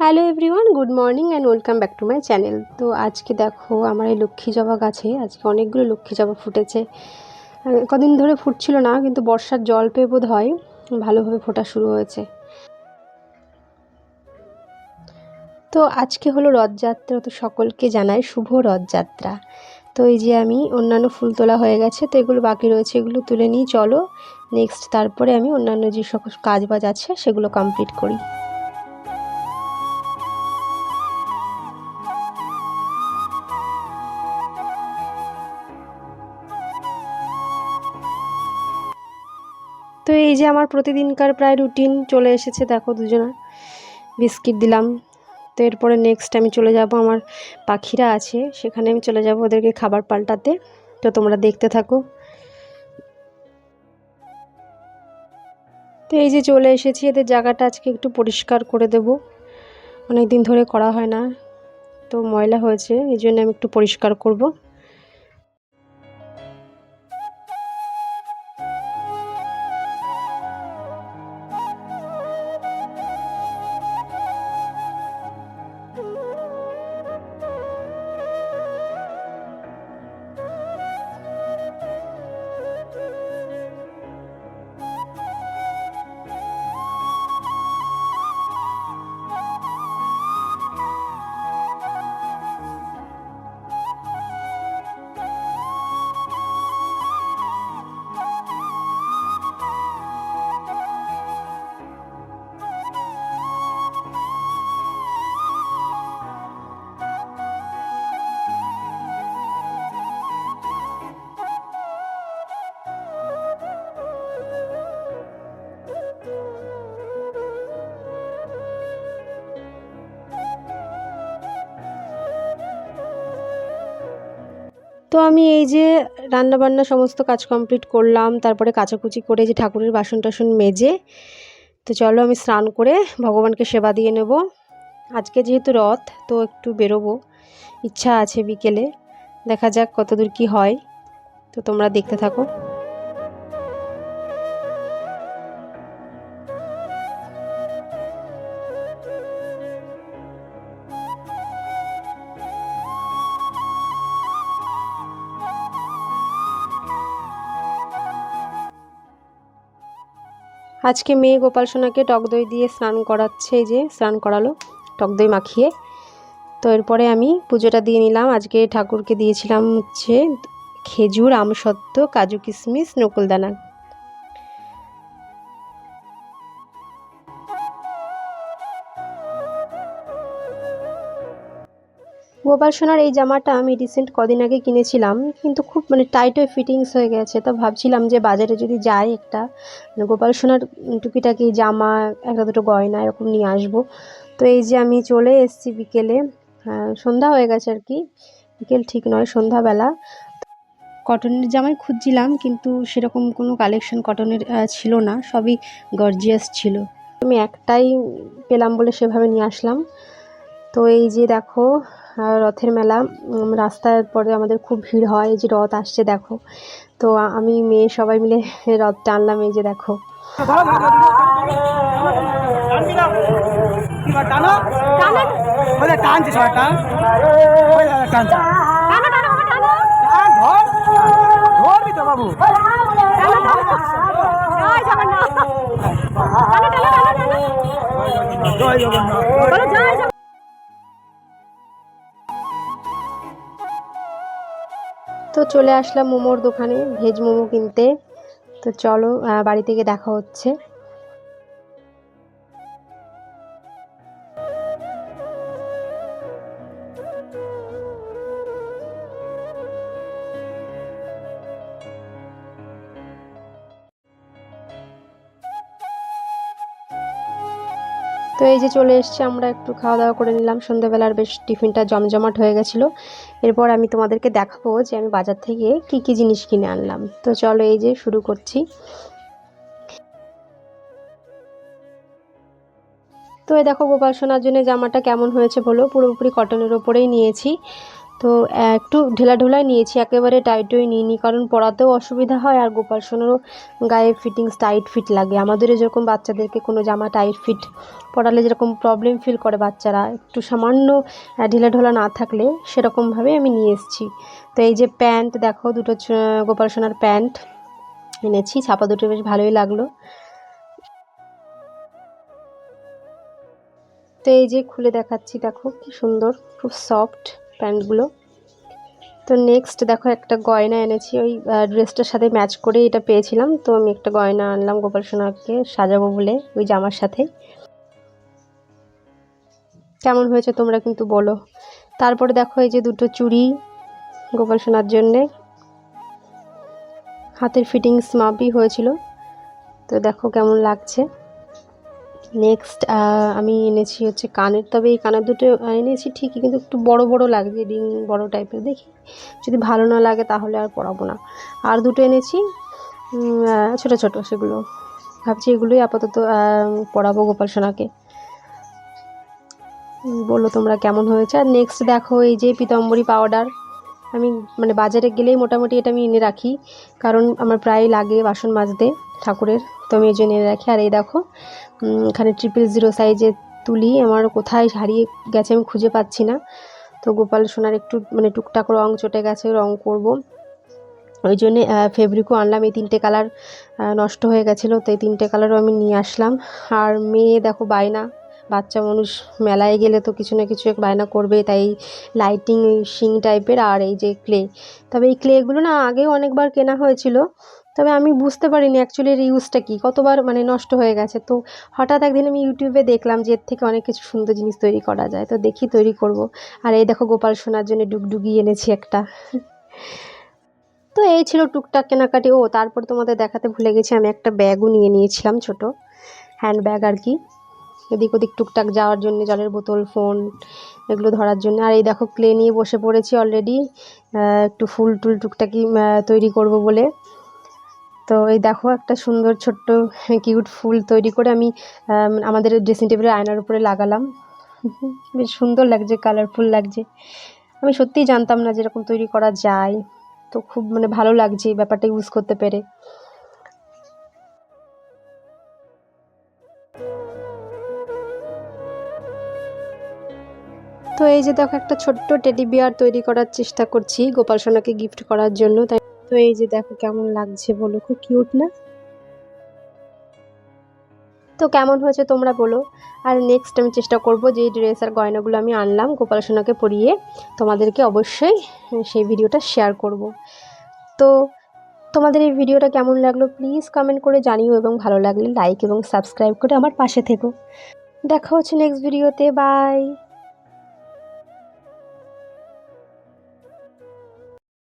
Hello everyone good morning and welcome back to my channel তো আজকে দেখো আমার এই লক্ষ্মী জবা গাছে আজকে অনেকগুলো লক্ষ্মী জবা ফুটেছে। কদিন ধরে ফুটছিল না, কিন্তু বর্ষার জল পেয়ে বোধ হয় ভালোভাবে ফোটা শুরু হয়েছে। তো আজকে হলো রথযাত্রা, তো সকলকে জানাই শুভ রথযাত্রা। তো এই যে আমি অন্যান্য ফুল তোলা হয়ে গেছে, তো এগুলো বাকি রয়েছে, এগুলো তুলে নিই, চলো নেক্সট তারপরে আমি অন্যান্য যে সকল কাজ বাজ আছে, সেগুলো কমপ্লিট করি। তো এই যে আমার প্রতিদিনকার প্রায় রুটিন চলে এসেছে, দেখো দুজনা বিস্কিট দিলাম। তো এরপরে নেক্সট আমি চলে যাব, আমার পাখিরা আছে, সেখানে আমি চলে যাব ওদেরকে খাবার পাল্টাতে। তো তোমরা দেখতে থাকো। তো এই যে চলে এসেছি, এদের জায়গাটা আজকে একটু পরিষ্কার করে দেব। অনেক দিন ধরে করা হয় না, তো ময়লা হয়েছে, এই জন্য আমি একটু পরিষ্কার করব। তো আমি এই যে রান্নাবান্না সমস্ত কাজ কমপ্লিট করলাম, তারপরে কাচাকুচি করে যে ঠাকুরের বাসন টাসন মেজে, তো চলো আমি স্নান করে ভগবানকে সেবা দিয়ে নেব। আজকে যেহেতু রথ, তো একটু বেরোবো। ইচ্ছা আছে বিকেলে, দেখা যাক কতদূর কি হয়। তো তোমরা দেখতে থাকো। আজকে মেয়ে গোপাল সোনাকে টক দই দিয়ে স্নান করাচ্ছে যে স্নান করালো, টক দই মাখিয়ে। তো এরপরে আমি পুজোটা দিয়ে নিলাম। আজকে ঠাকুরকে দিয়েছিলাম হচ্ছে খেজুর, আমসত্ত্ব, কাজু কিশমিশ নকুলদানা গোপাল সোনার এই জামাটা আমি রিসেন্ট কদিন আগে কিনেছিলাম, কিন্তু খুব মানে টাইট ফিটিংস হয়ে গেছে। তো ভাবছিলাম যে বাজারে যদি যাই একটা মানে গোপাল সোনার টুকিটাকি জামা, একটা দুটো গয়না এরকম নিয়ে আসব। তো এই যে আমি চলে এসেছি বিকেলে সন্ধ্যা হয়ে গেছে আর কি। বিকেল ঠিক নয়, সন্ধ্যাবেলা। কটনের জামাই খুঁজছিলাম, কিন্তু সেরকম কোনো কালেকশন কটনের ছিল না, সবই গর্জিয়াস ছিল। আমি একটাই পেলাম বলে সেভাবে নিয়ে আসলাম। তো এই যে দেখো রথের মেলা রাস্তার পরে আমাদের খুব ভিড় হয় এই যে রথ আসছে দেখো তো আমি মেয়ে সবাই মিলে রথ টানলাম এই যে দেখো সবাই টান টানছে বাবু জয় জগন্নাথ তো চলে আসলাম মোমোর দোকানে ভেজ মোমো কিনতে। তো চলো বাড়ি থেকে দেখা হচ্ছে। তো এই যে চলে এসছে, আমরা একটু খাওয়া দাওয়া করে নিলাম। সন্ধ্যাবেলার বেশ টিফিনটা জমজমাট হয়ে গেছিল। এরপর আমি তোমাদেরকে দেখাবো যে আমি বাজার থেকে কি কি জিনিস কিনে আনলাম। তো চলো এই যে শুরু করছি। তো এই দেখো গোপাল সোনার জন্য জামাটা কেমন হয়েছে বলো? পুরোপুরি কটনের ওপরেই নিয়েছি। তো একটু ঢেলা ঢোলাই নিয়েছি একেবারে টাইটই নিইনি কারণ পরাতেও অসুবিধা হয় আর গোপাল সোনারও গায়ে ফিটিংস টাইট ফিট লাগে। আমাদেরও যেরকম বাচ্চাদেরকে কোনো জামা টাইট ফিট পরালে যেরকম প্রবলেম ফিল করে বাচ্চারা একটু সামান্য আহ, ঢিলা ঢোলা না থাকলে সেরকমভাবে আমি নিয়ে এসেছি। তো এই যে প্যান্ট দেখো দুটো গোপাল সোনার প্যান্ট এনেছি ছাপা দুটো বেশ ভালোই লাগল। তো এই যে খুলে দেখাচ্ছি দেখো কি সুন্দর খুব সফট প্যান্টগুলো। তো নেক্সট দেখো একটা গয়না এনেছি, ওই ড্রেসটার সাথে ম্যাচ করে এটা পেয়েছিলাম। তো আমি একটা গয়না আনলাম গোপাল সোনাকে সাজাবো বলে, ওই জামার সাথে। কেমন হয়েছে তোমরা কিন্তু বলো। তারপরে দেখো এই যে দুটো চুড়ি গোপাল সোনার জন্যে। হাতের ফিটিংস মাপই হয়েছিল। তো দেখো কেমন লাগছে। নেক্সট আমি এনেছি হচ্ছে কানের। তবে এই কানের দুটো এনেছি ঠিকই কিন্তু একটু বড় বড় লাগছে রিং বড় টাইপের দেখি। যদি ভালো না লাগে তাহলে আর পরাবো না। আর দুটো এনেছি ছোট ছোট সেগুলো। ভাবছি এগুলোই আপাতত পরাবো গোপাল সোনাকে। উম, বলো তোমরা কেমন হয়েছে? আর নেক্সট দেখো এই যে পিতাম্বরী পাউডার আমি মানে বাজারে গেলেই মোটামুটি এটা আমি এনে রাখি কারণ আমার প্রায় লাগে বাসন মাজতে। ঠাকুরের। তো জন্য এনে রাখি, আর এই দেখো এখানে ট্রিপল জিরো সাইজের তুলি। আমার কোথায় হারিয়ে গেছে আমি খুঁজে পাচ্ছি না। তো গোপাল সোনার একটু মানে টুকটাক রং চটে গেছে, রং করব। ওই জন্যে ফেব্রিকও আনলাম। এই তিনটে কালার নষ্ট হয়ে গেছিল, তো এই তিনটে কালারও আমি নিয়ে আসলাম। আর মেয়ে দেখো, বায়না। বাচ্চা মানুষ মেলায় গেলে তো কিছু না কিছু এক বায়না করবে, তাই লাইটিং শিং টাইপের আর এই যে ক্লে তবে এই ক্লেগুলো না আগেও অনেকবার কেনা হয়েছিল। তবে আমি বুঝতে পারিনি অ্যাকচুয়ালি এর ইউজটা কী। কতবার মানে নষ্ট হয়ে গেছে। তো হঠাৎ একদিন আমি ইউটিউবে দেখলাম যে এর থেকে অনেক কিছু সুন্দর জিনিস তৈরি করা যায়। তো দেখি তৈরি করব। আর এই দেখো গোপাল সোনার জন্য ডুগডুগি এনেছি একটা। তো এই ছিল টুকটাক কেনাকাটি। ও, তারপর তোমাদের দেখাতে ভুলে গেছি, আমি একটা ব্যাগও নিয়ে নিয়েছিলাম ছোট। হ্যান্ড ব্যাগ আর কি। এদিক ওদিক টুকটাক যাওয়ার জন্য, জলের বোতল ফোন এগুলো ধরার জন্য। আর এই দেখো ক্লে নিয়ে বসে পড়েছি অলরেডি একটু ফুল টুল টুকটাকি তৈরি করব বলে। তো এই দেখো একটা সুন্দর ছোট্ট কিউট ফুল তৈরি করে আমি আমাদের ড্রেসিং টেবিলের আয়নার উপরে লাগালাম। বেশ সুন্দর লাগছে কালারফুল লাগছে। আমি সত্যিই জানতাম না যেরকম তৈরি করা যায়। তো খুব মানে ভালো লাগছে এই ব্যাপারটা ইউজ করতে পেরে। তো এই যে দেখো একটা ছোট্ট টেডি বিয়ার তৈরি করার চেষ্টা করছি, গোপাল সোনাকে গিফট করার জন্য। তাই তো এই যে দেখো কেমন লাগছে বলো, খুব কিউট না? তো কেমন হয়েছে তোমরা বলো। আর নেক্সট আমি চেষ্টা করব যে ড্রেস আর গয়নাগুলো আমি আনলাম গোপাল সোনাকে পরিয়ে, তোমাদেরকে অবশ্যই সেই ভিডিওটা শেয়ার করব। তো তোমাদের এই ভিডিওটা কেমন লাগল প্লিজ কমেন্ট করে জানিও এবং ভালো লাগলে লাইক এবং সাবস্ক্রাইব করে আমার পাশে থেকো। দেখা হচ্ছে নেক্সট ভিডিওতে বাই